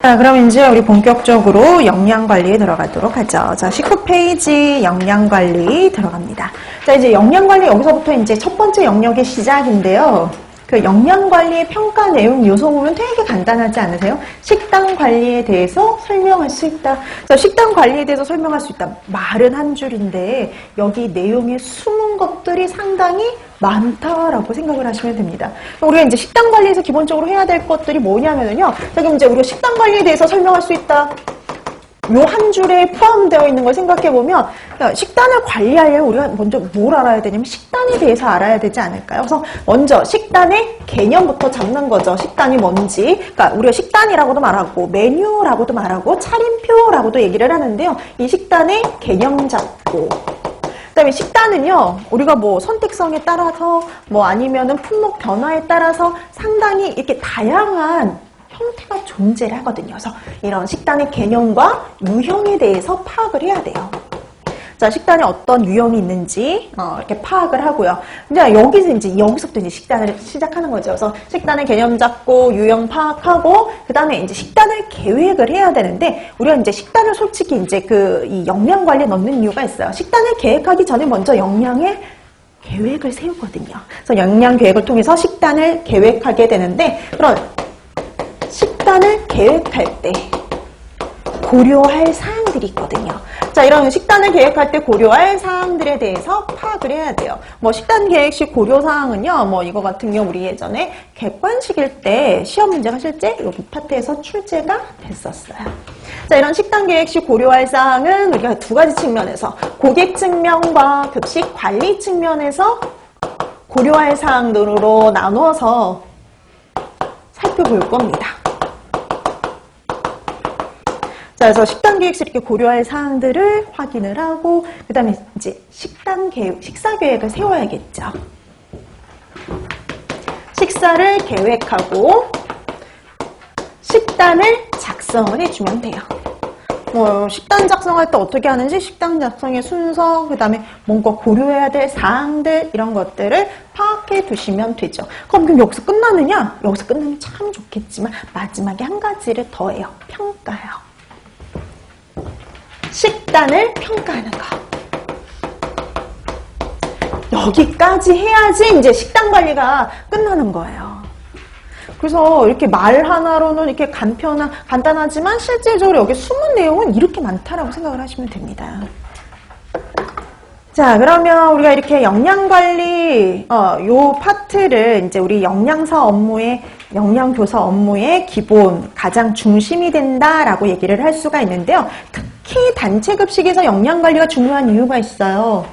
자, 그럼 이제 우리 본격적으로 영양관리에 들어가도록 하죠. 자, 19페이지 영양관리 들어갑니다. 자, 이제 영양관리 여기서부터 이제 첫 번째 영역의 시작인데요. 그 영양관리의 평가 내용 요소 보면 되게 간단하지 않으세요? 식단 관리에 대해서 설명할 수 있다. 자, 식단 관리에 대해서 설명할 수 있다. 말은 한 줄인데 여기 내용에 숨은 것들이 상당히 많다라고 생각을 하시면 됩니다. 우리가 이제 식단 관리에서 기본적으로 해야 될 것들이 뭐냐면요. 자, 그럼 이제 우리가 식단 관리에 대해서 설명할 수 있다. 요 한 줄에 포함되어 있는 걸 생각해 보면 식단을 관리하려면 우리가 먼저 뭘 알아야 되냐면 식단에 대해서 알아야 되지 않을까요? 그래서 먼저 식단의 개념부터 잡는 거죠. 식단이 뭔지. 그러니까 우리가 식단이라고도 말하고 메뉴라고도 말하고 차림표라고도 얘기를 하는데요. 이 식단의 개념 잡고 그다음에 식단은요 우리가 뭐 선택성에 따라서 뭐 아니면은 품목 변화에 따라서 상당히 이렇게 다양한 형태가 존재를 하거든요. 그래서 이런 식단의 개념과 유형에 대해서 파악을 해야 돼요. 자, 식단에 어떤 유형이 있는지 어, 이렇게 파악을 하고요. 이제 여기서 이제 여기서부터 이제 식단을 시작하는 거죠. 그래서 식단의 개념 잡고 유형 파악하고 그다음에 이제 식단을 계획을 해야 되는데 우리가 이제 식단을 솔직히 이제 그 이 영양 관리에 넣는 이유가 있어요. 식단을 계획하기 전에 먼저 영양의 계획을 세우거든요. 그래서 영양 계획을 통해서 식단을 계획하게 되는데 그런 식단을 계획할 때 고려할 사항들이 있거든요. 자, 이런 식단을 계획할 때 고려할 사항들에 대해서 파악을 해야 돼요. 뭐 식단 계획 시 고려 사항은요. 뭐 이거 같은 경우 우리 예전에 객관식일 때 시험 문제가 실제 여기 파트에서 출제가 됐었어요. 자, 이런 식단 계획 시 고려할 사항은 우리가 두 가지 측면에서 고객 측면과 급식 관리 측면에서 고려할 사항들로 나누어서 살펴볼 겁니다. 자, 그래서 식단 계획 시 이렇게 고려할 사항들을 확인을 하고, 그 다음에 이제 식단 계획, 식사 계획을 세워야겠죠. 식사를 계획하고, 식단을 작성을 해주면 돼요. 뭐, 식단 작성할 때 어떻게 하는지, 식단 작성의 순서, 그 다음에 뭔가 고려해야 될 사항들, 이런 것들을 파악해 두시면 되죠. 그럼, 그럼 여기서 끝나느냐? 여기서 끝나면 참 좋겠지만, 마지막에 한 가지를 더해요. 평가요. 식단을 평가하는 거. 여기까지 해야지 이제 식단 관리가 끝나는 거예요. 그래서 이렇게 말 하나로는 이렇게 간편한, 간단하지만 실질적으로 여기 숨은 내용은 이렇게 많다라고 생각을 하시면 됩니다. 자, 그러면 우리가 이렇게 영양관리, 어, 요 파트를 이제 우리 영양사 업무의, 영양교사 업무의 기본, 가장 중심이 된다라고 얘기를 할 수가 있는데요. 특히 단체급식에서 영양관리가 중요한 이유가 있어요.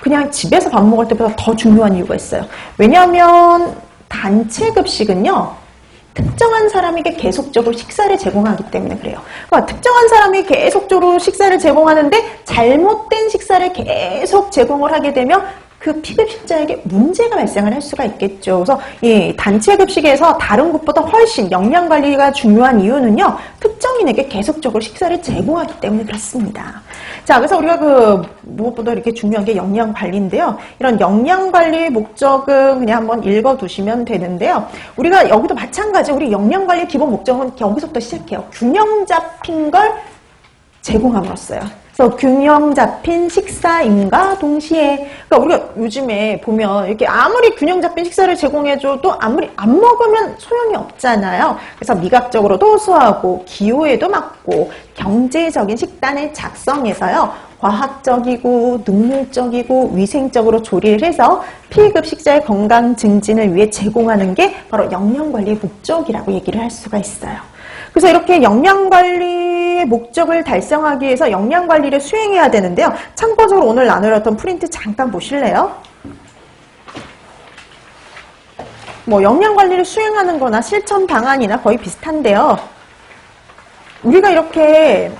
그냥 집에서 밥 먹을 때보다 더 중요한 이유가 있어요. 왜냐하면 단체급식은요, 특정한 사람에게 계속적으로 식사를 제공하기 때문에 그래요. 그러니까 특정한 사람이 계속적으로 식사를 제공하는데 잘못된 식사를 계속 제공을 하게 되면 그 피급식자에게 문제가 발생을 할 수가 있겠죠. 그래서 이 단체 급식에서 다른 것보다 훨씬 영양 관리가 중요한 이유는요. 특정인에게 계속적으로 식사를 제공하기 때문에 그렇습니다. 자, 그래서 우리가 그 무엇보다 이렇게 중요한 게 영양 관리인데요. 이런 영양 관리의 목적은 그냥 한번 읽어 두시면 되는데요. 우리가 여기도 마찬가지 우리 영양 관리 기본 목적은 여기서부터 시작해요. 균형 잡힌 걸 제공함으로써요. 그래서 균형 잡힌 식사임과 동시에 그러니까 우리가 요즘에 보면 이렇게 아무리 균형 잡힌 식사를 제공해줘도 아무리 안 먹으면 소용이 없잖아요. 그래서 미각적으로도 수하고 기호에도 맞고 경제적인 식단을 작성해서요. 과학적이고 능률적이고 위생적으로 조리를 해서 피급 식자의 건강 증진을 위해 제공하는 게 바로 영양관리의 목적이라고 얘기를 할 수가 있어요. 그래서 이렇게 영양관리 의 목적을 달성하기 위해서 영양관리를 수행해야 되는데요. 참고적으로 오늘 나누었던 프린트 잠깐 보실래요? 뭐 영양관리를 수행하는 거나 실천 방안이나 거의 비슷한데요. 우리가 이렇게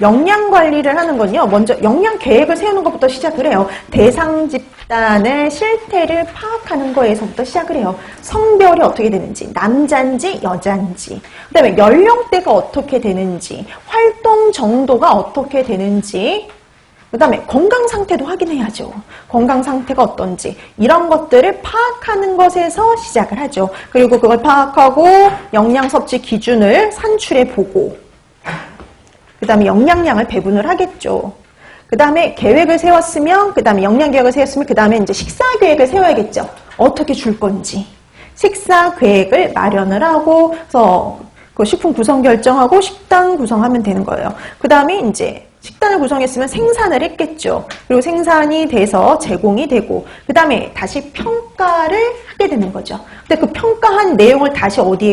영양 관리를 하는 건요. 먼저 영양 계획을 세우는 것부터 시작을 해요. 대상 집단의 실태를 파악하는 거에서부터 시작을 해요. 성별이 어떻게 되는지, 남자인지 여자인지, 그다음에 연령대가 어떻게 되는지, 활동 정도가 어떻게 되는지, 그 다음에 건강 상태도 확인해야죠. 건강 상태가 어떤지. 이런 것들을 파악하는 것에서 시작을 하죠. 그리고 그걸 파악하고 영양 섭취 기준을 산출해 보고, 그 다음에 영양량을 배분을 하겠죠. 그 다음에 계획을 세웠으면, 그 다음에 영양 계획을 세웠으면, 그 다음에 이제 식사 계획을 세워야겠죠. 어떻게 줄 건지. 식사 계획을 마련을 하고, 그래서 그 식품 구성 결정하고 식단 구성하면 되는 거예요. 그 다음에 이제 식단을 구성했으면 생산을 했겠죠. 그리고 생산이 돼서 제공이 되고, 그 다음에 다시 평가를 하게 되는 거죠. 근데 그 평가한 내용을 다시 어디에